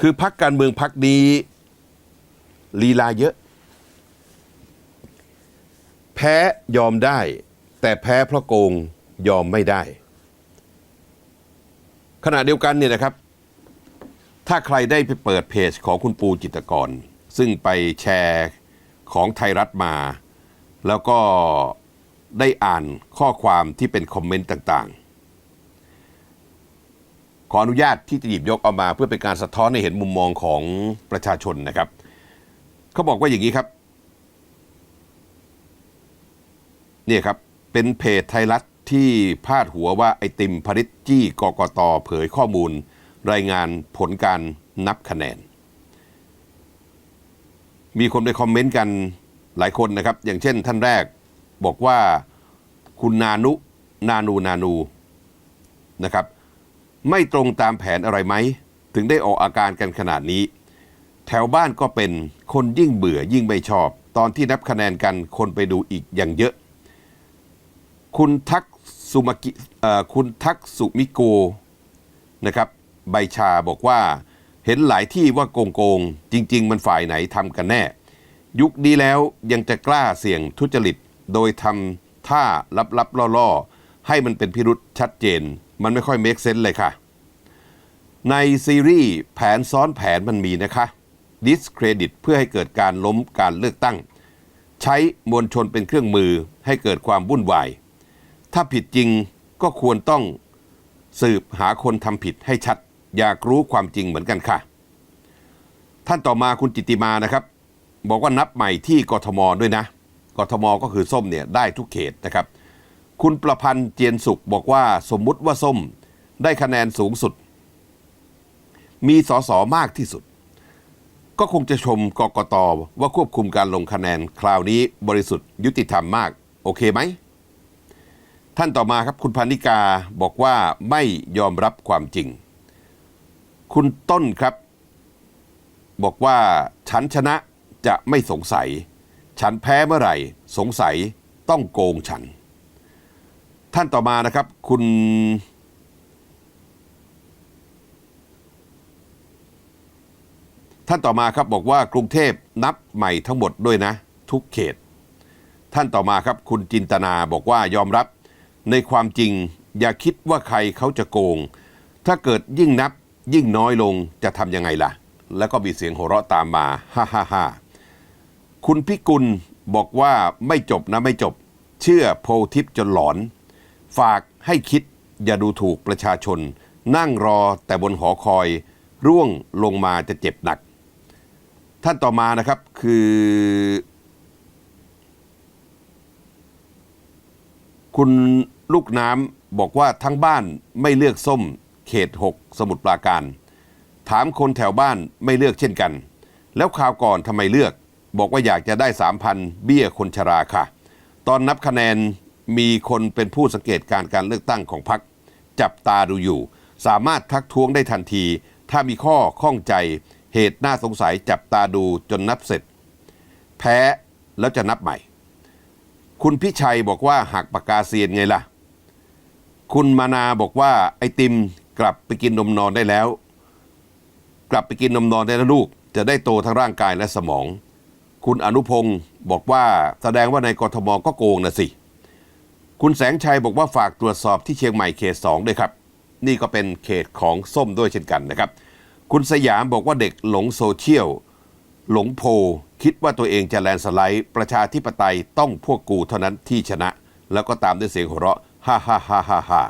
คือพักการเมืองพักนี้ลีลาเยอะ แพ้ยอมได้ แต่แพ้เพราะโกงยอมไม่ได้ ขณะเดียวกันเนี่ยนะครับ ถ้าใครได้ไปเปิดเพจของคุณปูจิตกร ซึ่งไปแชร์ของไทยรัฐมา แล้วก็ได้อ่านข้อความที่เป็นคอมเมนต์ต่างๆ ขออนุญาตที่จะหยิบยกเอามา เพื่อเป็นการสะท้อนให้เห็นมุมมองของประชาชนนะครับเขาบอกว่าอย่างนี้ครับเนี่ยครับเป็นเพจไทยรัฐที่พาดหัวว่าไอติมพริตจี้กกตเผยข้อมูล รายงานผลการนับคะแนน มีคนไปคอมเมนต์กันหลายคนนะครับ อย่างเช่นท่านแรกบอกว่าคุณนานุนานูนานูนะครับ ไม่ตรงตามแผนอะไรไหม ถึงได้ออกอาการกันขนาดนี้ แถวบ้านก็เป็นคนยิ่งเบื่อยิ่งไม่ชอบ ตอนที่นับคะแนนกันคนไปดูอีกอย่างเยอะ คุณทักสุมกิคุณทักสุมิโกนะครับใบชาบอกว่าเห็นหลายที่ว่าโกงโกงๆจริง ๆ มันฝ่ายไหนทำกันแน่ ยุคนี้แล้วยังจะกล้าเสี่ยงทุจริต โดยทำท่าลับๆล่อๆ ให้มันเป็นพิรุษชัดเจน มันไม่ค่อยเมคเซนส์เลยค่ะ ในซีรีส์แผนซ้อนแผนมันมีนะคะดิสเครดิตเพื่อให้เกิดการล้มการเลือกตั้ง ใช้มวลชนเป็นเครื่องมือให้เกิดความวุ่นวาย ถ้าผิดจริงก็ควรต้องสืบหาคนทำผิดให้ชัด อยากรู้ความจริงเหมือนกันค่ะ ท่านต่อมาคุณจิตติมานะครับ บอกว่านับใหม่ที่กทมด้วยนะ กทมก็คือส้มเนี่ยได้ทุกเขตนะครับ คุณประพันธ์เจียนสุขบอกว่าสมมุติว่าส้มได้คะแนนสูงสุด มีสสมากที่สุด ก็คงจะชมกกตว่าควบคุมการลงคะแนนคราวนี้บริสุทธิ์ยุติธรรมมาก โอเคไหม ท่านต่อมาครับคุณพานิกาบอกว่าไม่ยอมรับความจริง คุณต้นครับ บอกว่าฉันชนะจะไม่สงสัย ฉันแพ้เมื่อไหร่ สงสัยต้องโกงฉัน ท่านต่อมานะครับ คุณ ท่านต่อมาครับบอกว่ากรุงเทพนับใหม่ทั้งหมดด้วยนะ ทุกเขต ท่านต่อมาครับ คุณจินตนาบอกว่ายอมรับในความจริงอย่าคิดว่าใครเขาจะโกง ถ้าเกิดยิ่งนับยิ่งน้อยลงจะทำยังไงล่ะ แล้วก็มีเสียงหัวเราะตามมาฮ่าฮ่าฮ่าคุณพิกุลบอกว่าไม่จบนะไม่จบ เชื่อโพลทิปจนหลอน ฝากให้คิดอย่าดูถูกประชาชน นั่งรอแต่บนหอคอย ร่วงลงมาจะเจ็บหนัก ท่านต่อมานะครับคือ คุณลูกน้ำบอกว่าทั้งบ้านไม่เลือกส้ม เขต 6 สมุทรปราการ ถามคนแถวบ้านไม่เลือกเช่นกัน แล้วข่าวก่อนทำไมเลือก บอกว่าอยากจะได้3,000เบี้ยคนชราค่ะ ตอนนับคะแนน มีคนเป็นผู้สังเกตการการเลือกตั้งของพรรคจับตาดูอยู่ สามารถทักท้วงได้ทันที ถ้ามีข้อข้องใจเหตุน่าสงสัยจับตาดูจนนับเสร็จ แพ้แล้วจะนับใหม่ คุณพิชัยบอกว่าหักปากกาเซียนไงล่ะ คุณมานาบอกว่าไอติมกลับไปกินนมนอนได้แล้ว กลับไปกินนมนอนได้แล้วลูก จะได้โตทั้งร่างกายและสมอง คุณอนุพงศ์บอกว่าแสดงว่าในกรทมก็โกงนะสิ คุณแสงชัยบอกว่าฝากตรวจสอบที่เชียงใหม่เขตสองด้วยครับ นี่ก็เป็นเขตของส้มด้วยเช่นกันนะครับ คุณสยามบอกว่าเด็กหลงโซเชียลหลงโพคิดว่าตัวเองจะแลนสไลด์ ประชาธิปไตยต้องพวกกูเท่านั้นที่ชนะ แล้วก็ตามด้วยเสียงหัวเราะฮ่าฮ่าฮ่าฮ่าฮ่า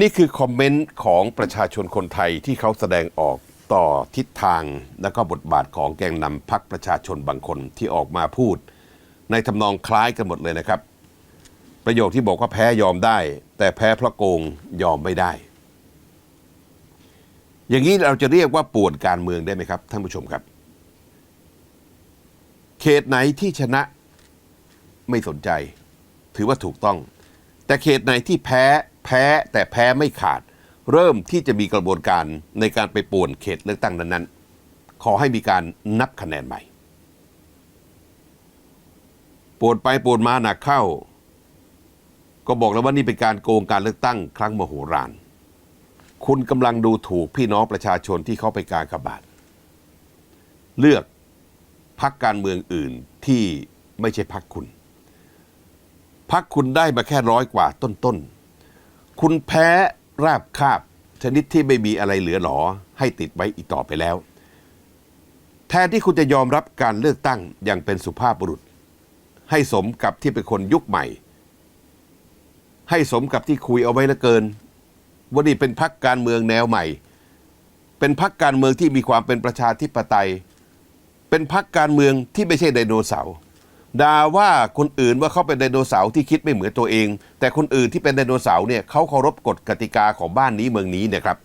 นี่คือคอมเมนต์ของประชาชนคนไทยที่เขาแสดงออกต่อทิศทางและก็บทบาทของแกนนำพักประชาชนบางคนที่ออกมาพูด ในทำนองคล้ายกันหมดเลยนะครับ ประโยคที่บอกว่าแพ้ยอมได้ แต่แพ้เพราะโกงยอมไม่ได้ อย่างนี้เราจะเรียกว่าป่วนการเมืองได้ไหมครับ ท่านผู้ชมครับ เขตไหนที่ชนะไม่สนใจ ถือว่าถูกต้อง แต่เขตไหนที่แพ้แพ้แต่แพ้ไม่ขาด เริ่มที่จะมีกระบวนการในการไปป่วนเขตเลือกตั้งนั้นๆ ขอให้มีการนับคะแนนใหม่ปวนไปปวนมาหนักเข้า ก็บอกแล้วว่านี่เป็นการโกงการเลือกตั้งครั้งมโหฬารคุณกำลังดูถูกพี่น้องประชาชนที่เขาไปการกบาทเลือกพักการเมืองอื่นที่ไม่ใช่พักคุณ พักคุณได้มาแค่ร้อยกว่าต้นๆ คุณแพ้ราบคาบ ชนิดที่ไม่มีอะไรเหลือหรอ ให้ติดไว้อีกต่อไปแล้ว แทนที่คุณจะยอมรับการเลือกตั้งอย่างเป็นสุภาพบุรุษ ให้สมกับที่เป็นคนยุคใหม่ ให้สมกับที่คุยเอาไว้เหลือเกินว่านี่เป็นพักการเมืองแนวใหม่ เป็นพักการเมืองที่มีความเป็นประชาธิปไตย เป็นพักการเมืองที่ไม่ใช่ไดโนเสาร์ด่าว่าคนอื่นว่าเขาเป็นไดโนเสาร์ที่คิดไม่เหมือนตัวเอง แต่คนอื่นที่เป็นไดโนเสาร์เนี่ยเขาเคารพกฎกติกาของบ้านนี้เมืองนี้เนี่ยครับ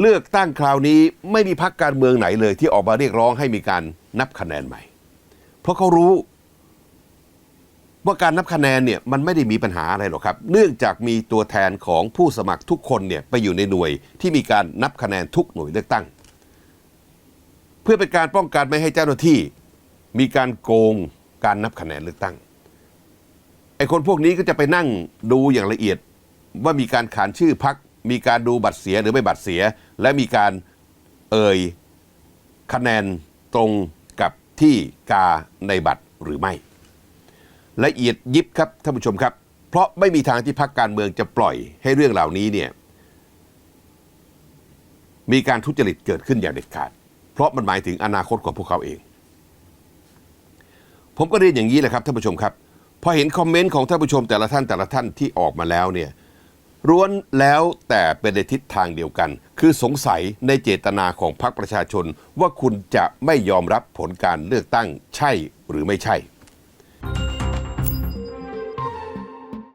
เลือกตั้งคราวนี้ไม่มีพักการเมืองไหนเลยที่ออกมาเรียกร้องให้มีการนับคะแนนใหม่ เพราะเขารู้ ว่าการนับคะแนนเนี่ยมันไม่ได้มีปัญหาอะไรหรอกครับ เนื่องจากมีตัวแทนของผู้สมัครทุกคนเนี่ยไปอยู่ในหน่วยที่มีการนับคะแนนทุกหน่วยเลือกตั้ง เพื่อเป็นการป้องกันไม่ให้เจ้าหน้าที่ มีการโกงการนับคะแนนเลือกตั้งไอ้คนพวกนี้ก็จะไปนั่งดูอย่างละเอียดว่ามีการขานชื่อพักมีการดูบัตรเสียหรือไม่บัตรเสีย และมีการเอ่ยคะแนนตรงกับที่กาในบัตรหรือไม่ ละเอียดยิบครับท่านผู้ชมครับ เพราะไม่มีทางที่พักการเมืองจะปล่อยให้เรื่องเหล่านี้เนี่ยมีการทุจริตเกิดขึ้นอย่างเด็ดขาด เพราะมันหมายถึงอนาคตของพวกเขาเอง ผมก็เรียนอย่างนี้แหละครับท่านผู้ชมครับพอเห็นคอมเมนต์ของท่านผู้ชมแต่ละท่านแต่ละท่านที่ออกมาแล้วเนี่ยร้วนแล้วแต่เป็นในทิศทางเดียวกัน คือสงสัยในเจตนาของพรรคประชาชน ว่าคุณจะไม่ยอมรับผลการเลือกตั้งใช่หรือไม่ใช่